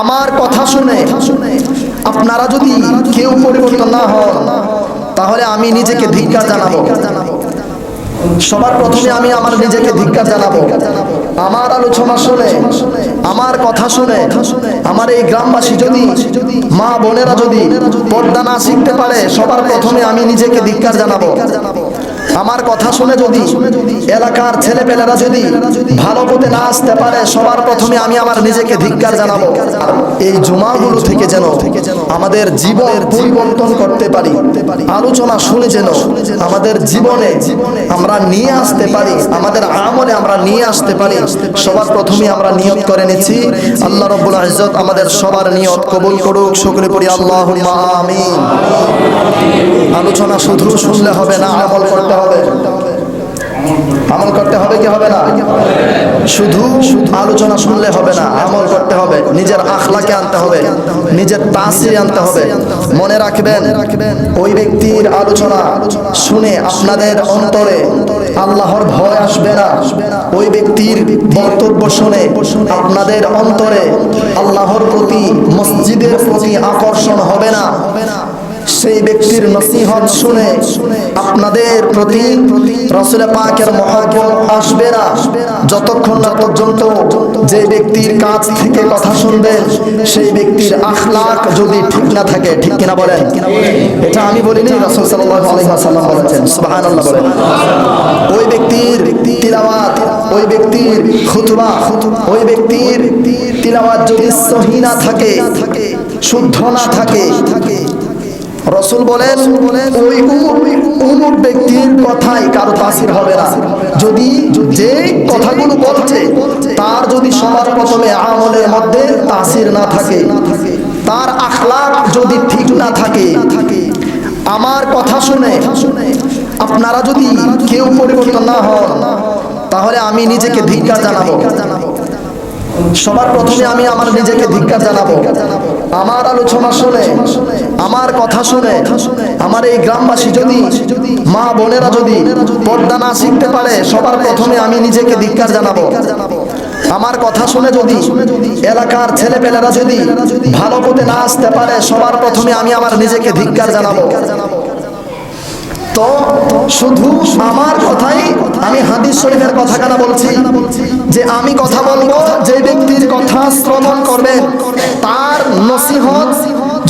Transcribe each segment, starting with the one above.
আমার কথা শুনে আপনারা যদি কেউ পরিবর্তন না হন, তাহলে আমি নিজেকে ধিক্কার জানাব। সবার প্রথমে আমি আমার নিজেকে ধিক্কার জানাব। আমার আলোচনা শুনে, আমার কথা শুনে, আমার এই গ্রামবাসী যদি, মা বোনেরা যদি পর্দা না শিখতে পারে, সবার প্রথমে আমি নিজেকে ধিক্কার জানাব। আমার কথা শুনে যদি এলাকার ছেলেপেলেরা যদি ভালো পথে না আসতে পারে, সবার প্রথমে আমি আমার নিজেকে ধিক্কার জানাব। এই জুমাগুলো থেকে যেন আমাদের জীবন পরিবর্তন করতে পারি। আলোচনা শুনে যেন আমাদের জীবনে আমরা নিয়ে আসতে পারি, আমাদের আমলে আমরা নিয়ে আসতে পারি। সবার প্রথমে আমরা নিয়ত করে নিচ্ছি, আল্লাহ রব্বুল ইজ্জত আমাদের সবার নিয়ত কবুল করুক, শুকরে পড়ি আল্লাহ আমিন। আলোচনা শুধু শুনলে হবে না, আমল করতে হবে। আমল করতে হবে কি হবে না? শুধু আলোচনা শুনলে হবে না, আমল করতে হবে। নিজের আখলাকে আনতে হবে, নিজের তাসির আনতে হবে। মনে রাখবেন, ওই ব্যক্তির আলোচনা শুনে আপনাদের অন্তরে আল্লাহর ভয় আসবে না। ওই ব্যক্তির বক্তব্য শুনে আপনাদের অন্তরে আল্লাহর প্রতি, মসজিদের প্রতি আকর্ষণ হবে না। সেই ব্যক্তির নসিহত শুনে আপনাদের প্রতি রসুল পাকের মহাজ্ঞান আসবে না। যতক্ষণ না পর্যন্ত যে ব্যক্তির কাছ থেকে কথা শুনবেন সেই ব্যক্তির আখলাক যদি ঠিক না থাকে, ঠিক কিনা বলেন? এটা আমি বলিনি, রসুল ওয়াসাল্লাম বলেছেন। সুবহানাল্লাহ বলেন। ওই ব্যক্তির তিলাওয়াত, ওই ব্যক্তির খুতবা, ওই ব্যক্তির তিলাওয়াত যদি সহি না থাকে, শুদ্ধ না থাকে রসুল বলেন, ওই উমুক ব্যক্তির কথাই কারও তাসির হবে না। যদি যে কথাগুলো বলছে, তার যদি সবার প্রথমে আমলের মধ্যে তাসির না থাকে, তার আখলাক যদি ঠিক না থাকে, আমার কথা শুনে আপনারা যদি কেউ পরিবর্তন না হন, তাহলে আমি নিজেকে ধিক্কার জানাব। সবার প্রথমে আমি আমার নিজেকে ধিক্কার জানাব। আমার আলোচনা শুনে, আমার কথা শুনে, আমার এই গ্রামবাসী যদি, মা বোনেরা যদি পর্দা না শিখতে পারে, সবার প্রথমে আমি নিজেকে ধিক্কার জানাব। আমার কথা শুনে যদি, এলাকার ছেলেপেলেরা যদি ভালো পথে না আসতে পারে, সবার প্রথমে আমি আমার নিজেকে ধিক্কার জানাব। তো শুধু আমার কথাই আমি হাদিস শরীফের কথা কেন বলছি, যে আমি কথা বলব করবেন তার নসিহত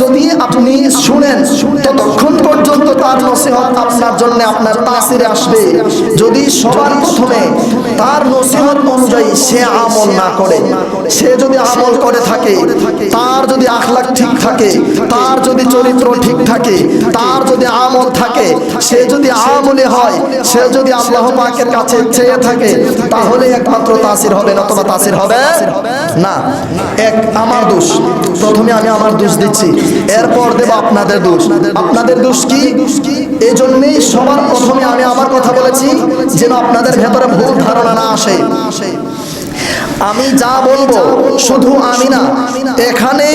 যদি আপনি শুনেন, ততক্ষণ পর্যন্ত তার নসিহত আপনার জন্য আপনার তাসিরে আসবে। যদি সবার প্রথমে তার নসিহত অনুযায়ী সে আমল না করে, সে যদি আমল করে থাকে, তার যদি আখলাক ঠিক থাকে, তার যদি চরিত্র ঠিক থাকে, তার যদি আমল থাকে, সে যদি আমলে হয়, সে যদি আল্লাহ পাকের কাছে চেয়ে থাকে, তাহলে একমাত্র তাসির হবে না অথবা তাসির হবে না। এক, আমার দোষ। প্রথমে আমি আমার দোষ দিচ্ছি। এরপর দেব আপনাদের দোষ। আপনাদের দোষ কি? এই জন্যই সবার প্রথমে আমি আমার কথা বলেছি যেন আপনাদের ভেতরে ভুল ধারণা না আসে। আমি যা বলব শুধু আমি না এখানে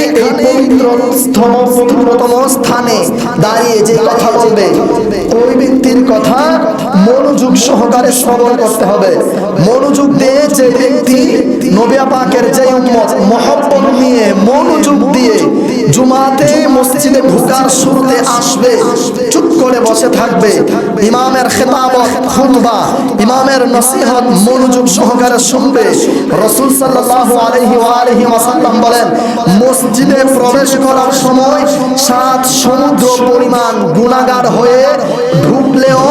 এই পবিত্রতম পবিত্রতম স্থানে দাঁড়িয়ে যে কথা বলবে, ওই ব্যক্তির কথা মনোযোগ সহকারে শ্রবণ করতে হবে। মনোযোগ দিয়ে যে ব্যক্তি নবিয়া পাকের যে মহব্বত নিয়ে মনোযোগ দিয়ে জুমাতে, মসজিদে ঢুকার শুরুতে আসবে, চুপ করে বসে থাকবে। ইমামের খেতাবত খুতবা, ইমামের নসিহত মনোযোগ সহকারে শুনবে। রসুল সাল্লাল্লাহু আলাইহি ওয়া আলিহি ওয়াসাল্লাম বলেন মসজিদে প্রবেশ করার সময় সাত সমুদ্র পরিমাণ গুণাগার হয়ে ঢুকলেও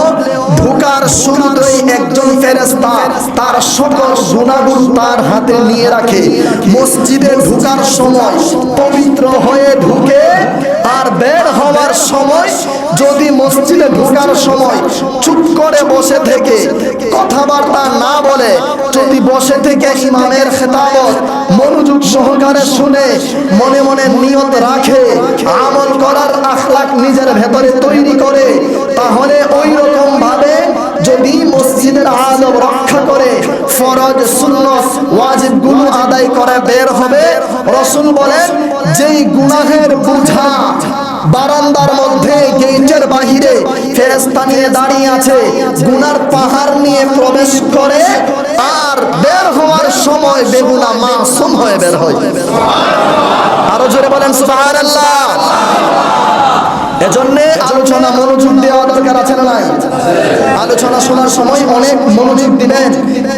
ঢুকার শুরুতেই একজন ফেরেস্তা তার সকল গুণাগুণ তার হাতে নিয়ে রাখে। মসজিদে ঢুকার সময় পবিত্র হয়ে ঢুকে হওয়ার সময়, যদি মসজিদে ঢোকার সময় চুপ করে বসে থেকে কথাবার্তা না বলে, যদি বসে থেকে ইমামের খেতাবত মনোযোগ সহকারে শুনে, মনে মনে নিয়ত রাখে, আমল করার আখলাক নিজের ভেতরে তৈরি করে, তাহলে ওই রকম ভাবে যদি মসজিদের আদব রক্ষা করে, ফরজ, সুন্নত, ওয়াজিবগুলো আদায় করে বের হবে, রসুল বলেন, যেই গুনাহের বুঝা বারান্দার মধ্যে গেটের বাহিরে ফেরেস্তা নিয়ে দাঁড়িয়ে আছে। গুনার পাহাড় নিয়ে প্রবেশ করে আর বের হওয়ার সময় বেগুনা মাসুম হয়ে বের হয়। আরও জোরে বলেন, সুবহানাল্লাহ। এজন্য আলোচনা মনোযোগ দেওয়া দরকার আছে না নাই? আলোচনা শোনার সময় অনেক মনোযোগ দিবেন।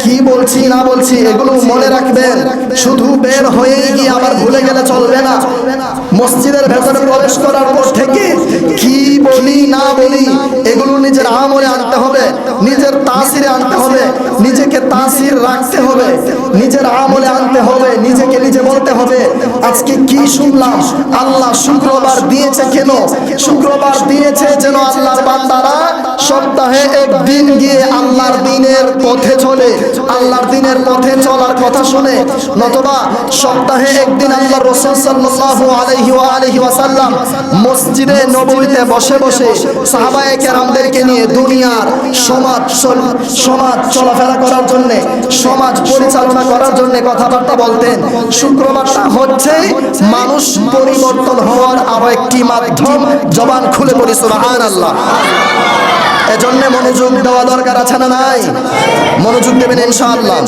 কি বলছি, না বলছি, এগুলো মনে রাখবেন। শুধু বের হয়েই গিয়ে আবার ভুলে গেলে চলবে না? মসজিদের ভেতরে প্রবেশ করার পর থেকে কি বলি, না বলি, এগুলো নিজের আমলে আনতে হবে, নিজের তাসিরে আনতে হবে, নিজেকে তাসির রাখতে হবে, নিজের আমলে আনতে হবে, নিজেকে নিজে বলতে হবে, আজকে কি শুনলাম? আল্লাহ শুক্রবার দিয়েছে কেন? শুক্রবার দিয়েছে যেন আল্লাহর বান্দারা সপ্তাহে একদিন গিয়ে আল্লাহর দিনের পথে চলে, আল্লাহর দিনের পথে চলার কথা শুনে, নতবা সপ্তাহে একদিন আল্লাহ রসুল সাল্লাল্লাহু মসজিদে নববীতে বসে বসে কেরামদেরকে নিয়ে দুনিয়ার সমাজ সমাজ চলাফেরা করার সমাজ পরিচালনা করার কথাবার্তা বলতেন। শুক্রবারটা হচ্ছে মানুষ পরিবর্তন হওয়ার আরও একটি মাধ্যম। জবান খুলে পড়ি সুবহানাল্লাহ। এজন্য মনোযোগ দেওয়া দরকার আছে না নাই? মনোযোগ দেবেন ইনশাআল্লাহ।